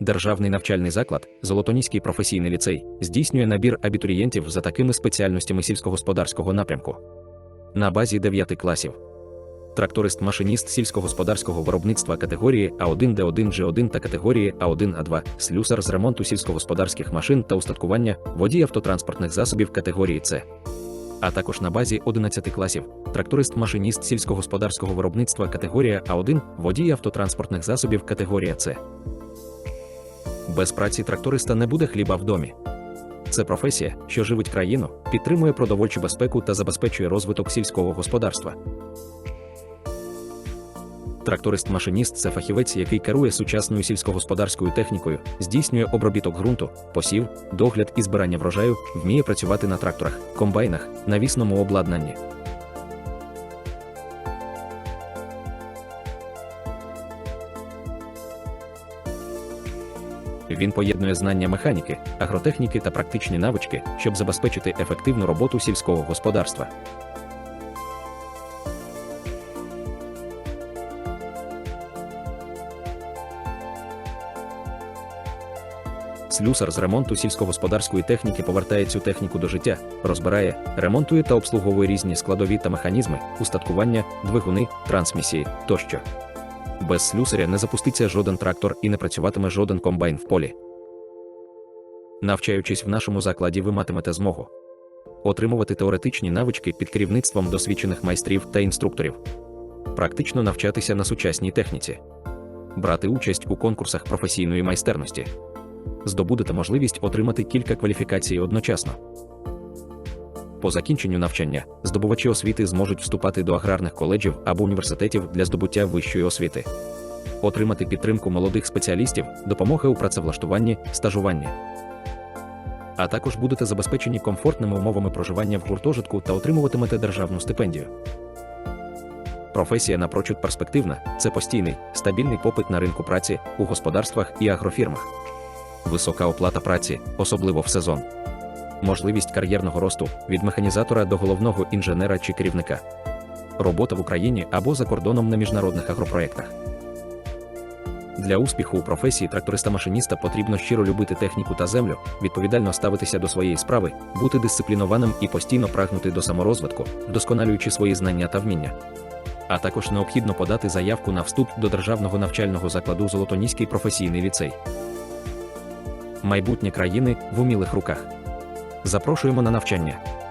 Державний навчальний заклад, Золотоніський професійний ліцей, здійснює набір абітурієнтів за такими спеціальностями сільськогосподарського напрямку. На базі 9 класів. Тракторист-машиніст сільськогосподарського виробництва категорії А1 Д1 G1 та категорії А1 А2, слюсар з ремонту сільськогосподарських машин та устаткування, водій автотранспортних засобів категорії С. А також на базі 11 класів тракторист-машиніст сільськогосподарського виробництва категорія А1, водій автотранспортних засобів категорія С. Без праці тракториста не буде хліба в домі. Це професія, що живить країну, підтримує продовольчу безпеку та забезпечує розвиток сільського господарства. Тракторист-машиніст це фахівець, який керує сучасною сільськогосподарською технікою, здійснює обробіток ґрунту, посів, догляд і збирання врожаю, вміє працювати на тракторах, комбайнах, навісному обладнанні. Він поєднує знання механіки, агротехніки та практичні навички, щоб забезпечити ефективну роботу сільського господарства. Слюсар з ремонту сільськогосподарської техніки повертає цю техніку до життя, розбирає, ремонтує та обслуговує різні складові та механізми, устаткування, двигуни, трансмісії тощо. Без слюсаря не запуститься жоден трактор і не працюватиме жоден комбайн в полі. Навчаючись в нашому закладі, ви матимете змогу отримувати теоретичні навички під керівництвом досвідчених майстрів та інструкторів, практично навчатися на сучасній техніці, брати участь у конкурсах професійної майстерності, здобудете можливість отримати кілька кваліфікацій одночасно. По закінченню навчання здобувачі освіти зможуть вступати до аграрних коледжів або університетів для здобуття вищої освіти, отримати підтримку молодих спеціалістів, допомоги у працевлаштуванні, стажуванні. А також будете забезпечені комфортними умовами проживання в гуртожитку та отримуватимете державну стипендію. Професія напрочуд перспективна це постійний, стабільний попит на ринку праці у господарствах і агрофірмах. Висока оплата праці, особливо в сезон можливість кар'єрного росту від механізатора до головного інженера чи керівника, робота в Україні або за кордоном на міжнародних агропроєктах. Для успіху у професії тракториста-машиніста потрібно щиро любити техніку та землю, відповідально ставитися до своєї справи, бути дисциплінованим і постійно прагнути до саморозвитку, вдосконалюючи свої знання та вміння. А також необхідно подати заявку на вступ до державного навчального закладу Золотоніський професійний ліцей. Майбутнє країни в умілих руках. Запрошуємо на навчання.